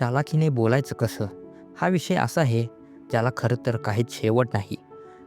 चालाखीने बोलायचं कसं? हा विषय असा आहे ज्याला खरं तर काहीच शेवट नाही.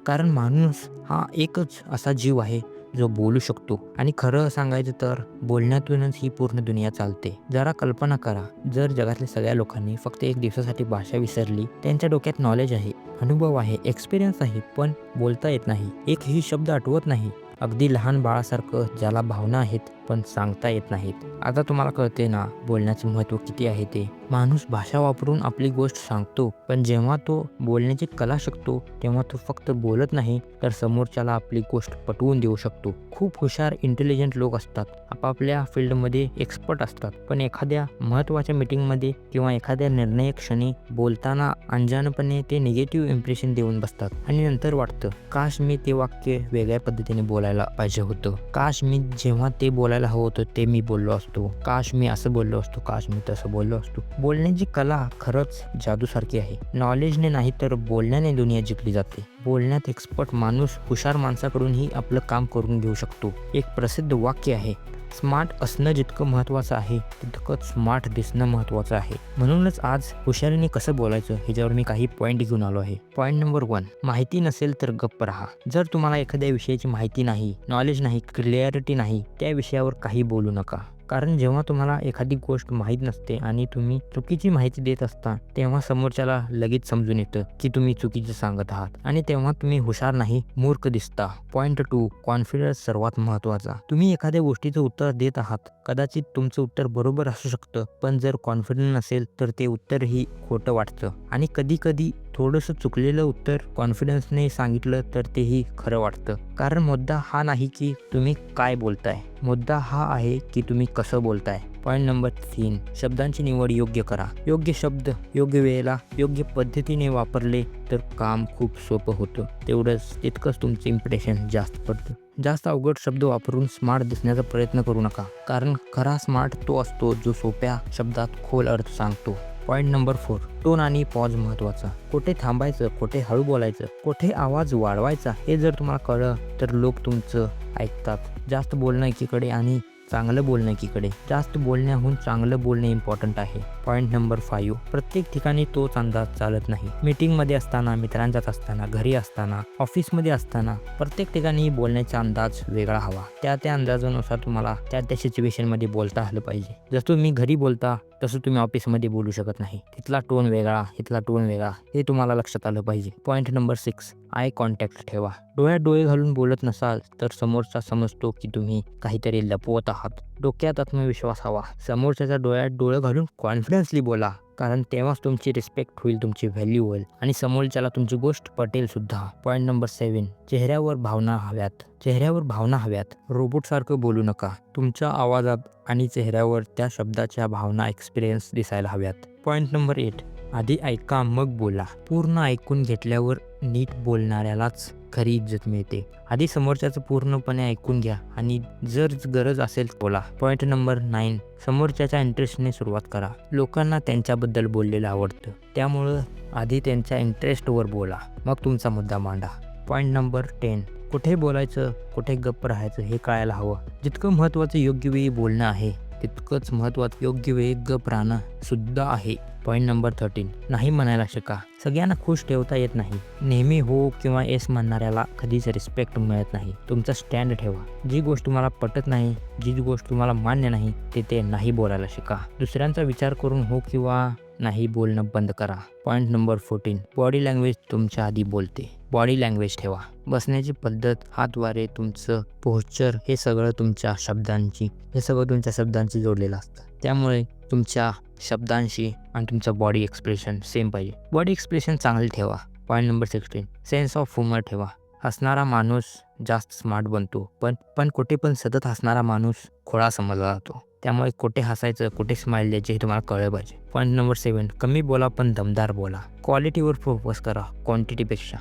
कारण माणूस हा एकच असा जीव आहे जो बोलू शकतो. आणि खरं सांगायचं तर बोलण्यातूनच ही पूर्ण दुनिया चालते. जरा कल्पना करा जर जगातल्या सगळ्या लोकांनी फक्त एक दिवसासाठी भाषा विसरली त्यांच्या डोक्यात नॉलेज आहे अनुभव आहे एक्सपिरियन्स आहे पण बोलता येत नाही. एकही शब्द आठवत नाही. अगदी लहान बाळासारखं ज्याला भावना आहेत पण सांगता येत नाहीत. आता तुम्हाला कळते ना बोलण्याचे महत्त्व किती आहे ते. माणूस भाषा वापरून आपली गोष्ट सांगतो पण जेव्हा तो बोलण्याची कला शिकतो तेव्हा तो फक्त बोलत नाही तर समोरच्याला आपली गोष्ट पटवून देऊ शकतो. खूप हुशार इंटेलिजंट लोक असतात. आपापल्या फील्डमध्ये एक्सपर्ट असतात. पण एखाद्या महत्त्वाच्या मीटिंगमध्ये किंवा एखाद्या निर्णय क्षणी बोलताना अनजानपणे ते निगेटिव्ह इम्प्रेशन देऊन बसतात. आणि नंतर वाटतं काश मी ते वाक्य वेगळ्या पद्धतीने बोलायला पाहिजे होतं. काश मी जेव्हा ते बोलायला हवं होतं ते मी बोललो असतो. काश मी असं बोललो असतो काश मी तसं बोललो असतो. बोलण्याची कला खरंच जादूसारखी आहे. नॉलेजने नाही तर बोलण्याने दुनिया जिंकली जाते. बोलण्यात एक्सपर्ट माणूस हुशार माणसाकडूनही आपलं काम करून घेऊ शकतो. एक प्रसिद्ध वाक्य आहे स्मार्ट असणं जितकं महत्त्वाचं आहे तितकंच स्मार्ट दिसणं महत्त्वाचं आहे. म्हणूनच आज हुशारीने कसं बोलायचं ह्याच्यावर मी काही पॉईंट घेऊन आलो आहे. पॉईंट नंबर वन माहिती नसेल तर गप्प राहा. जर तुम्हाला एखाद्या विषयाची माहिती नाही नॉलेज नाही क्लिअरिटी नाही त्या विषयावर काही बोलू नका. कारण जेव्हा तुम्हाला एखादी गोष्ट माहीत नसते आणि तुम्ही चुकीची माहिती देत असता तेव्हा समोरच्याला लगेच समजून येतं की तुम्ही चुकीचं सांगत आहात. आणि तेव्हा तुम्ही हुशार नाही मूर्ख दिसता. पॉईंट टू कॉन्फिडन्स सर्वात महत्त्वाचा. तुम्ही एखाद्या गोष्टीचं उत्तर देत आहात. कदाचित तुमचं उत्तर बरोबर असू शकतं पण जर कॉन्फिडन्स नसेल तर ते उत्तरही खोटं वाटतं. आणि कधी कधी थोडंसं चुकलेलं उत्तर कॉन्फिडन्सने सांगितलं तर तेही खरं वाटतं. कारण मुद्दा हा नाही की तुम्ही काय बोलताय. मुद्दा हा आहे की तुम्ही कसं बोलताय. पॉईंट नंबर तीन. शब्दांची निवड योग्य करा. योग्य शब्द योग्य वेळेला योग्य पद्धतीने वापरले तर काम खूप सोपं होतं. तेवढंच तितकंच तुमचं इम्प्रेशन जास्त पडतं. जास्त अवघड शब्द वापरून स्मार्ट दिसण्याचा प्रयत्न करू नका. कारण खरा स्मार्ट तो असतो जो सोप्या शब्दात खोल अर्थ सांगतो. पॉईंट नंबर फोर टोन आणि पॉज महत्त्वाचा कुठे थांबायचं कुठे हळू बोलायचं कुठे आवाज वाढवायचा हे जर तुम्हाला कळलं तर लोक तुमचं ऐकतात. जास्त बोलणं एकीकडे आणि चांगलं बोलणं एकीकडे जास्त बोलण्याहून चांगलं बोलणे इम्पॉर्टंट आहे. पॉईंट नंबर फाईव्ह प्रत्येक ठिकाणी तोच अंदाज चालत नाही. मीटिंगमध्ये असताना मित्रांच्यात असताना घरी असताना ऑफिसमध्ये असताना प्रत्येक ठिकाणी बोलण्याचा अंदाज वेगळा हवा. त्या त्या अंदाजानुसार तुम्हाला त्या त्या सिच्युएशनमध्ये बोलता आलं पाहिजे. जसं तुम्ही घरी बोलता तसं तुम्ही ऑफिसमध्ये बोलू शकत नाही. तिथला टोन वेगळा इथला टोन वेगळा हे तुम्हाला लक्षात आलं पाहिजे. Point number six eye contact ठेवा. डोळ्यात डोळे घालून बोलत नसाल तर समोरचा समजतो की तुम्ही काहीतरी लपवत आहात. डोक्यात आत्मविश्वास हवा. समोरच्याच्या डोळ्यात डोळे घालून कॉन्फिडन्सली बोला. कारण तेव्हाच तुमची रिस्पेक्ट होईल तुमची व्हॅल्यू होईल. आणि समोरच्याला तुमची गोष्ट पटेल सुद्धा. पॉईंट नंबर सेवन चेहऱ्यावर भावना हव्यात. चेहऱ्यावर भावना हव्यात. रोबोटसारखं बोलू नका. तुमच्या आवाजात आणि चेहऱ्यावर त्या शब्दाच्या भावना एक्सपिरियन्स दिसायला हव्यात. पॉईंट नंबर एट आधी ऐका मग बोला. पूर्ण ऐकून घेतल्यावर नीट बोलणाऱ्यालाच खरी इज्जत मिळते. आधी समोरच्याचं पूर्णपणे ऐकून घ्या आणि जर गरज असेल बोला. पॉईंट नंबर नाईन समोरच्याच्या इंटरेस्टने सुरुवात करा. लोकांना त्यांच्याबद्दल बोललेलं आवडतं. त्यामुळं आधी त्यांच्या इंटरेस्टवर बोला. मग तुमचा मुद्दा मांडा. पॉईंट नंबर टेन कुठे बोलायचं कुठे गप्प राहायचं हे कळायला हवं. जितकं महत्त्वाचं योग्य वेळी बोलणं आहे तितकंच महत्त्वाचं योग्य वेळी गप राहणं सुद्धा आहे. पॉईंट नंबर थर्टीन नाही म्हणायला शिका. सगळ्यांना खुश ठेवता येत नाही. नेहमी हो किंवा येस म्हणणाऱ्याला कधीच रिस्पेक्ट मिळत नाही. तुमचा स्टँड ठेवा. जी गोष्ट तुम्हाला पटत नाही जी गोष्ट तुम्हाला मान्य नाही ते ते नाही बोलायला शिका. दुसऱ्यांचा विचार करून हो किंवा नाही बोलणं बंद करा. Point number fourteen body language तुमच्या आधी बोलते. बॉडी लँग्वेज ठेवा. बसण्याची पद्धत हातवारे तुमचं पोश्चर हे सगळं तुमच्या शब्दांची हे सगळं तुमच्या शब्दांशी जोडलेलं असतं. त्यामुळे तुमच्या शब्दांशी आणि तुमचं बॉडी एक्सप्रेशन सेम पाहिजे. बॉडी एक्सप्रेशन चांगले ठेवा. Point number sixteen sense of humour ठेवा. हसणारा माणूस जास्त स्मार्ट बनतो पण पण कुठे पण सतत हसणारा माणूस खोळा समजला जातो. त्यामुळे कुठे हसायचं कुठे स्माईल द्यायचे हे तुम्हाला कळलं पाहिजे. पॉईंट नंबर सेवन कमी बोला पण दमदार बोला. क्वालिटीवर फोकस करा. क्वांटिटीपेक्षा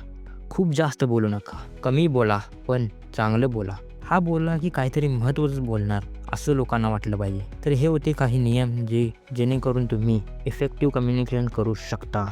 खूप जास्त बोलू नका. कमी बोला पण चांगलं बोला. हा बोलला की काहीतरी महत्त्वाचं बोलणार असं लोकांना वाटलं पाहिजे. तर हे होते काही नियम जे जेणेकरून तुम्ही इफेक्टिव्ह कम्युनिकेशन करू शकता.